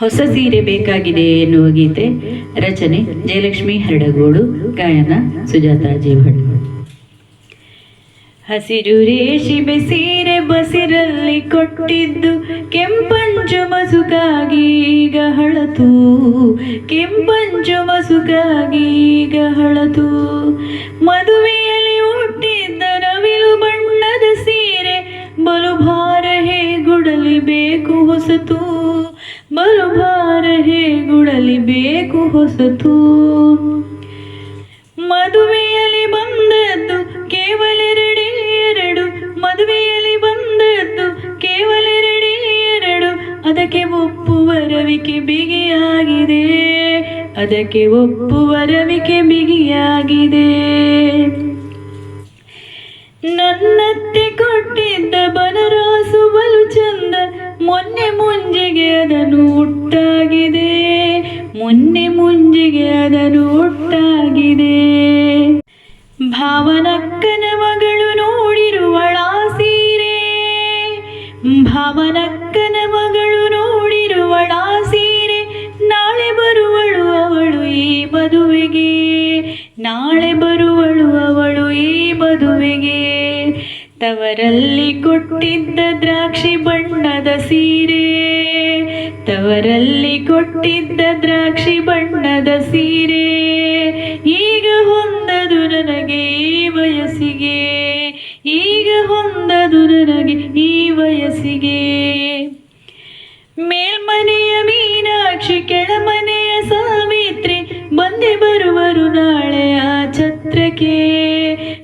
ಹೊಸ ಸೀರೆ ಬೇಕಾಗಿದೆ ಎನ್ನುವ ಗೀತೆ, ರಚನೆ ಜಯಲಕ್ಷ್ಮಿ ಹರಡಗೋಡು, ಗಾಯನ ಸುಜಾತಾ ಜೀವಡ್ ಹಸಿರು ರೇಷಿಮೆ ಸೀರೆ ಬಸಿರಲ್ಲಿ ಕೊಟ್ಟಿದ್ದು ಕೆಂಪಂಚು ಮಸುಕಾಗಿ ಈಗ ಹಳತು. ಕೆಂಪಂಚು ಮಸುಕಾಗಿ ಈಗ ಹಳತು. ಮದುವೆಯಲ್ಲಿ ಹುಟ್ಟಿದ್ದ ನವಿಲು ಬಣ್ಣದ ಸೀರೆ ಬಲು ಭಾರ ಹೇಗುಡಲಿ ಬೇಕು ಹೊಸತು. ಬಲು ಗುಡಲಿ ಬೇಕು ಹೊಸತು. ಮದುವೆಯಲ್ಲಿ ಬಂದದ್ದು ಕೇವಲ ಎರಡೇ ಎರಡು. ಮದುವೆಯಲ್ಲಿ ಬಂದದ್ದು ಕೇವಲ ಎರಡೇ ಎರಡು. ಅದಕ್ಕೆ ರವಿಕೆ ಬಿಗಿಯಾಗಿದೆ. ಅದಕ್ಕೆ ಒಪ್ಪು ರವಿಕೆ ಬಿಗಿಯಾಗಿದೆ. ನನ್ನತ್ತೆ ಕೊಟ್ಟಿದ್ದ ಬನರಾಸು ಭಾವನಕ್ಕನ ಮಗಳು ನೋಡಿರುವಳ ಸೀರೆ. ಭಾವನಕ್ಕನ ಮಗಳು ನೋಡಿರುವಳ ಸೀರೆ. ನಾಳೆ ಬರುವಳು ಅವಳು ಈ ಮದುವೆಗೆ. ನಾಳೆ ಬರುವಳು ಅವಳು ಈ ಮದುವೆಗೆ. ತವರಲ್ಲಿ ಕೊಟ್ಟಿದ್ದ ದ್ರಾಕ್ಷಿ ಬಣ್ಣದ ಸೀರೆ. ತವರಲ್ಲಿ ಕೊಟ್ಟಿದ್ದ ದ್ರಾಕ್ಷಿ ಬಣ್ಣದ ಸೀರೆ. ನನಗೆ ಈ ವಯಸ್ಸಿಗೆ, ಈಗ ಹೊಂದದು ನನಗೆ ಈ ವಯಸ್ಸಿಗೆ. ಮೇಲ್ಮನೆಯ ಮೀನಾಕ್ಷಿ, ಕೆಳಮನೆಯ ಸಾವಿತ್ರಿ, ಬಂದೆ ಬರುವರು ನಾಳೆ ಆ ಛತ್ರಕ್ಕೆ.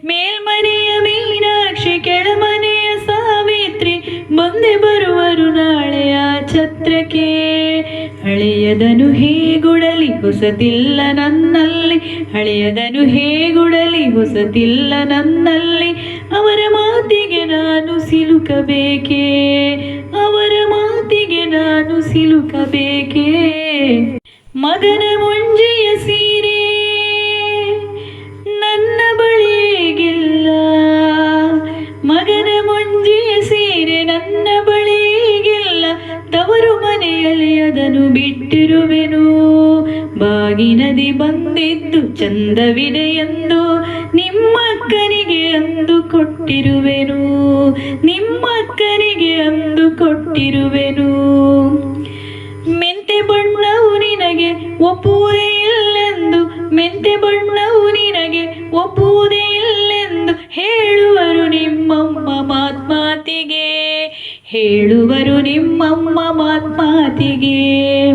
ಮೇಲ್ಮನೆಯ ಮೀನಾಕ್ಷಿ, ಕೆಳಮನೆಯ ಸಾವಿತ್ರಿ, ಬಂದೆ ಬರುವರು ನಾಳೆ ಆ ಛತ್ರಕ್ಕೆ. ಹಳೆಯದನು ಹೇಗುಡಲಿ ಹೊಸತಿಲ್ಲ ನನ್ನಲ್ಲಿ? ಹಳೆಯದನು ಹೇಗುಡಲಿ ಹೊಸತಿಲ್ಲ ನನ್ನಲ್ಲಿ? ಅವರ ಮಾತಿಗೆ ನಾನು ಸಿಲುಕಬೇಕೇ? ಅವರ ಮಾತಿಗೆ ನಾನು ಸಿಲುಕಬೇಕೇ? ಮಗನ ಮುಂಜೆಯ ಸೀರೆ ನನ್ನ ಬಳಿಗಿಲ್ಲ ಮಗನ ಮುಂಜೆಯ ಸೀರೆ ನನ್ನ ಬಳಿಗಿಲ್ಲ ತವರು ಮನೆಯಲ್ಲಿ ಅದನ್ನು ಬಿಟ್ಟಿರುವೆನು. ಬಾಗಿನದಿ ಬಂದಿದ್ದು ಚಂದವಿದೆ ಎಂದು ನಿಮ್ಮಕ್ಕನಿಗೆ ಅಂದು ಕೊಟ್ಟಿರುವೆನು ನಿಮ್ಮಕ್ಕನಿಗೆ ಅಂದು ಕೊಟ್ಟಿರುವೆನು ಮೆಂತೆ ಬಣ್ಣವು ನಿನಗೆ ಒಪ್ಪುವುದೇ ಇಲ್ಲೆಂದು, ಮೆಂತೆ ಬಣ್ಣವು ನಿನಗೆ ಒಪ್ಪುವುದೇ ಇಲ್ಲೆಂದು ಹೇಳುವರು ನಿಮ್ಮಮ್ಮ ಮಾತ್ಮಾತಿಗೆ. ಹೇಳುವರು ನಿಮ್ಮಮ್ಮ ಮಾತ್ಮಾತಿಗೆ.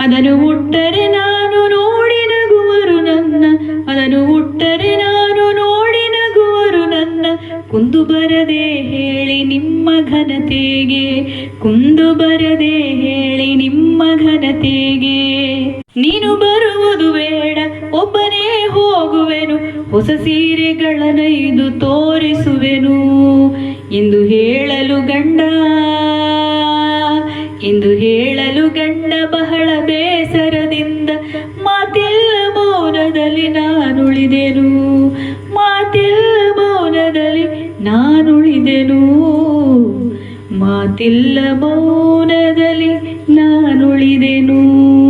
ಅದನ್ನು ಹುಟ್ಟರೆ ನಾನು ನೋಡಿ ನಗುವರು ನನ್ನ. ಅದನ್ನು ಹುಟ್ಟರೆ ನಾನು ನೋಡಿ ನಗುವರು ನನ್ನ. ಕುಂದು ಬರದೆ ಹೇಳಿ ನಿಮ್ಮ ಘನತೆಗೆ. ಕುಂದು ಬರದೆ ಹೇಳಿ ನಿಮ್ಮ ಘನತೆಗೆ. ನೀನು ಬರುವುದು ಬೇಡ ಹೋಗುವೆನು ಹೊಸ ಸೀರೆಗಳನ್ನೈದು ತೋರಿಸುವೆನು. ಎಂದು ಹೇಳಲು ಗಂಡ ಎಂದು ಹೇಳಲು ಗಂಡ ಬಹಳ ಬೇಸರದಿಂದ ಮಾತಿಲ್ಲ ಮೌನದಲ್ಲಿ ನಾನುಳಿದೆನು ಮಾತಿಲ್ಲ ಮೌನದಲ್ಲಿ ನಾನುಳಿದೆನು. ಮಾತಿಲ್ಲ ಮೌನದಲ್ಲಿ ನಾನುಳಿದೆನು.